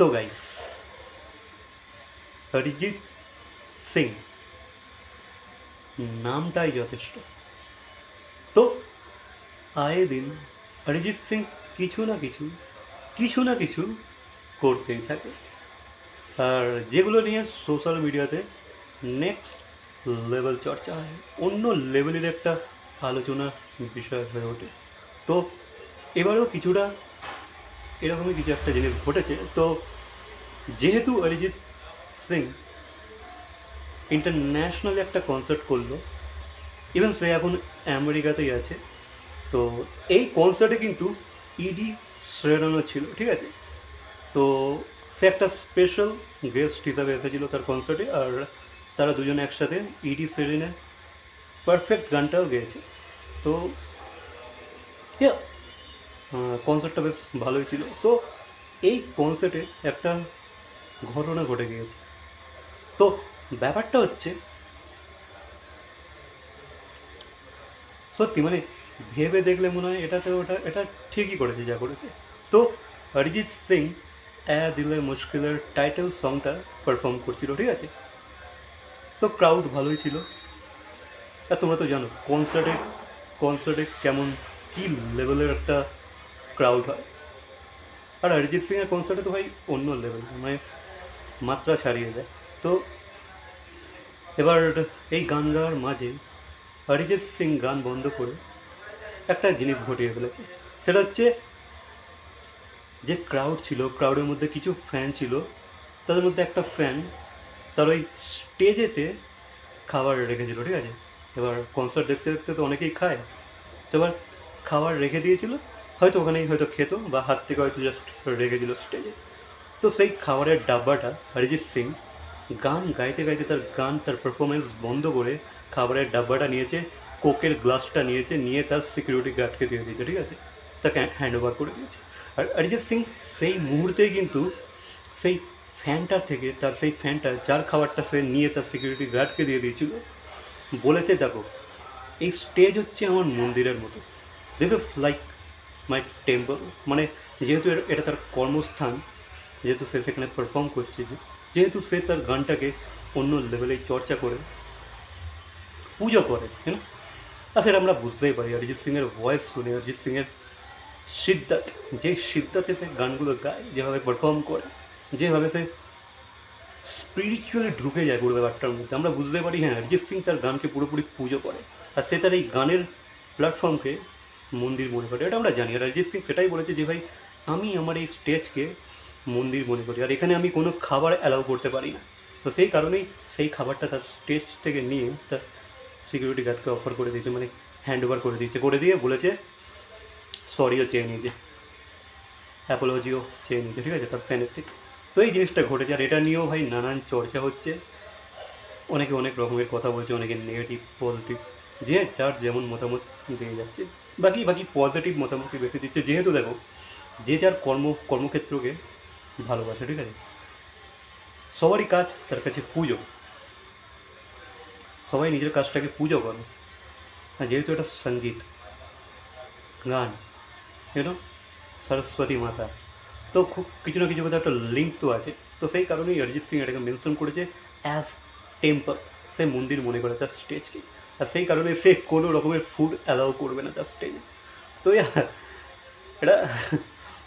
তো গাইস অরিজিৎ সিং নামটাই যথেষ্ট। তো আয়ে দিন অরিজিৎ সিং কিছু না কিছু কিছু না কিছু করতেই থাকে। আর যেগুলো নিয়ে সোশ্যাল মিডিয়াতে নেক্সট লেভেল চর্চা হয়, অন্য লেভেলের একটা আলোচনার বিষয় হয়ে ওঠে। তো এবারেও কিছুটা এরকমই কিছু একটা জিনিস ঘটেছে। তো যেহেতু অরিজিৎ সিং ইন্টারন্যাশনাল একটা কনসার্ট করল ইভেন সে এখন আমেরিকাতেই আছে, তো এই কনসার্টে কিন্তু ইডি শ্রেরানও ছিল, ঠিক আছে? তো সে একটা স্পেশাল গেস্ট হিসাবে এসেছিল তার কনসার্টে আর তারা দুজনে একসাথে ইডি সেরিনের পারফেক্ট গানটাও গেয়েছে। তো কনসার্টটা বেশ ভালোই ছিল। তো এই কনসার্টে একটা ঘটনা ঘটে গিয়েছে। তো ব্যাপারটা হচ্ছে, সত্যি মানে ভেবে দেখলে মনে হয় এটাতে ওটা, এটা ঠিকই করেছে, যা করেছে। তো অরিজিৎ সিং অ্যা দিলে মুশকিলের টাইটেল সংটা পারফর্ম করছিল, ঠিক আছে? তো ক্রাউড ভালোই ছিল। আর তোমরা তো জানো কনসার্টে কনসার্টে কেমন, কী লেভেলের একটা ক্রাউড হয়। আর অরিজিৎ সিংয়ের কনসার্টে তো ভাই অন্য লেভেল মানে মাত্রা ছাড়িয়ে যায়। তো এবার এই গান গাওয়ার মাঝে অরিজিৎ সিং গান বন্ধ করে একটা জিনিস ঘটিয়ে ফেলেছে। সেটা হচ্ছে যে ক্রাউড ছিল ক্রাউডের মধ্যে কিছু ফ্যান ছিল, তাদের মধ্যে একটা ফ্যান তার ওই স্টেজেতে খাবার রেখেছিল, ঠিক আছে? এবার কনসার্ট দেখতে দেখতে তো অনেকেই খায়। তো এবার খাবার রেখে দিয়েছিল হয়তো ওখানেই হয়তো খেত বা হাত থেকে হয়তো জাস্ট রেখেছিল স্টেজে তো সেই খাবারের ডাব্বাটা অরিজিৎ সিং গান গাইতে গাইতে তার গান, তার পারফরমেন্স বন্ধ করে খাবারের ডাব্বাটা নিয়েছে, কোকের গ্লাসটা নিয়েছে, নিয়ে তার সিকিউরিটি গার্ডকে দিয়ে দিয়েছে, ঠিক আছে? তাকে হ্যান্ড ওভার করে দিয়েছে। আর অরিজিৎ সিং সেই মুহূর্তেই কিন্তু সেই ফ্যানটার থেকে, তার সেই ফ্যানটা যার খাবারটা সে নিয়ে তার সিকিউরিটি গার্ডকে দিয়ে দিয়েছিল, বলেছে, দেখো, এই স্টেজ হচ্ছে আমার মন্দিরের মতো। This is like my temple. মানে যেহেতু এটা- তার কর্মস্থান, যেহেতু সে সেখানে পারফর্ম করছে, যেহেতু সে তার গানটাকে অন্য লেভেলে চর্চা করে, পুজো করে হ্যাঁ আর সেটা আমরা বুঝতেই পারি। অরিজিৎ সিংয়ের ভয়েস শুনে, অরিজিৎ সিংয়ের সিদ্ধাত যে সিদ্ধাতে সে গানগুলো গায়, যেভাবে পারফর্ম করে, যেভাবে সে স্পিরিচুয়ালি ঢুকে যায় পুরো ব্যাপারটার মধ্যে, আমরা বুঝতে পারি হ্যাঁ অরিজিৎ সিং তার গানকে পুরোপুরি পুজো করে, আর সে তার এই গানের প্ল্যাটফর্মকে মন্দির মনে করে, এটা আমরা জানি। আর অরিজিৎ সিং সেটাই বলেছে যে, ভাই, আমি আমার এই স্টেজকে মন্দির মনে করি। আর এখানে আমি কোনো খাবার অ্যালাউ করতে পারি না। তো সেই কারণেই সেই খাবারটা তার স্টেজ থেকে নিয়ে তার সিকিউরিটি গার্ডকে অফার করে দিয়েছে মানে হ্যান্ড ওভার করে দিয়েছে। করে দিয়ে বলেছে সরিও চেয়ে নিয়েছে। অ্যাপোলজিও চেয়ে নিয়েছে। ঠিক আছে, তার ফ্যানের থেকে। তো এই জিনিসটা ঘটেছে। আর এটা নিয়েও ভাই নানান চর্চা হচ্ছে। অনেকে অনেক রকমের কথা বলছে, অনেকে নেগেটিভ পজিটিভ যে যার যেমন মতামত দিয়ে যাচ্ছে, বাকি বাকি পজিটিভ মতামতই বেশি দিচ্ছে। যেহেতু দেখো, যে যার কর্ম কর্মক্ষেত্রকে ভালোবাসে, ঠিক আছে? সবারই কাজ তার কাছে পুজো। সবাই নিজের কাজটাকে পুজো করে। আর যেহেতু এটা সংগীত, গান ইউনো সরস্বতী মাতা, তো খুব কিছু না কিছু কথা একটা লিঙ্ক তো আছে। তো সেই কারণেই অরিজিৎ সিং এটাকে মেনশন করেছে অ্যাজ টেম্পল সে মন্দির মনে করে তার স্টেজকে আর সেই কারণে সে কোনো রকমের ফুড অ্যালাউ করবে না তার স্টেজে তো এটা,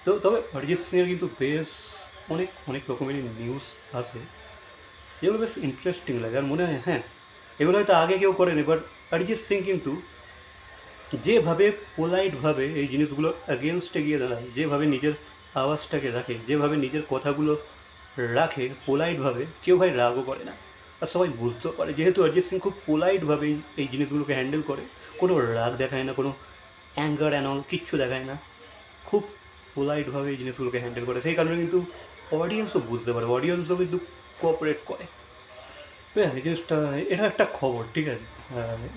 তো তবে অরিজিৎ সিংয়ের কিন্তু বেশ অনেক অনেক রকমের নিউজ আসে যেগুলো বেশ ইন্টারেস্টিং লাগে। আর মনে হয় হ্যাঁ এগুলো হয়তো আগে কেউ করেনি বাট অরিজিৎ সিং কিন্তু যেভাবে পোলাইটভাবে এই জিনিসগুলো অ্যাগেনস্টে গিয়ে দাঁড়ায়, যেভাবে নিজের আওয়াজটাকে রাখে, যেভাবে নিজের কথাগুলো রাখে পোলাইটভাবে কেউ ভাই রাগও করে না। আর সবাই বুঝতেও পারে। যেহেতু অরিজিৎ সিং খুব পোলাইটভাবে এই জিনিসগুলোকে হ্যান্ডেল করে কোনো রাগ দেখায় না কোনো অ্যাঙ্গার অ্যান্ড অল কিচ্ছু দেখায় না। খুব পোলাইটভাবে এই জিনিসগুলোকে হ্যান্ডেল করে। সেই কারণে কিন্তু অডিয়েন্সও বুঝতে পারে। অডিয়েন্সও কিন্তু কোঅপারেট করে। হ্যাঁ, এই জিনিসটা এটা একটা খবর ঠিক আছে?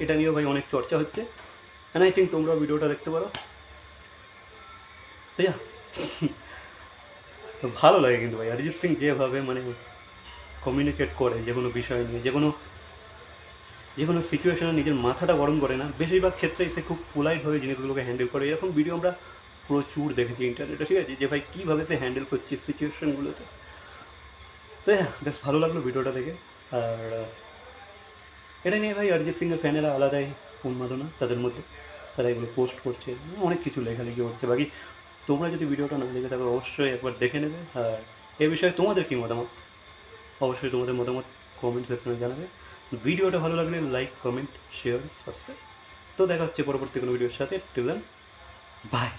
এটা নিয়েও ভাই অনেক চর্চা হচ্ছে। অ্যান্ড আই থিঙ্ক তোমরা ভিডিওটা দেখতে পারো। ভালো লাগে কিন্তু ভাই। অরিজিৎ সিং যেভাবে মানে কমিউনিকেট করে যে কোনো বিষয় নিয়ে, যে কোনো যে কোনো সিচুয়েশনে নিজের মাথাটা গরম করে না। বেশিরভাগ ক্ষেত্রেই সে খুব পোলাইটভাবে জিনিসগুলোকে হ্যান্ডেল করে। এরকম ভিডিও আমরা প্রচুর দেখেছি ইন্টারনেটে ঠিক আছে? যে ভাই কীভাবে সে হ্যান্ডেল করছে সিচুয়েশনগুলোতে তো হ্যাঁ বেশ ভালো লাগল ভিডিওটা দেখে। আর, এটা নিয়ে ভাই অরিজিৎ সিংয়ের ফ্যানেরা আলাদাই উন্মাদনা তাদের মধ্যে। তারা এগুলো পোস্ট করছে, অনেক কিছু লেখালেখি করছে। বাকি তোমরা যদি ভিডিওটা না দেখে থাকো, অবশ্যই একবার দেখে নেবে। আর এ বিষয়ে তোমাদের কী মতামত? অবশ্যই তোমাদের মতামত কমেন্ট সেকশনে জানাবে। ভিডিওটা ভালো লাগলে লাইক কমেন্ট শেয়ার সাবস্ক্রাইব তো দেখা হচ্ছে পরবর্তী কোনো ভিডিওর সাথে। Till by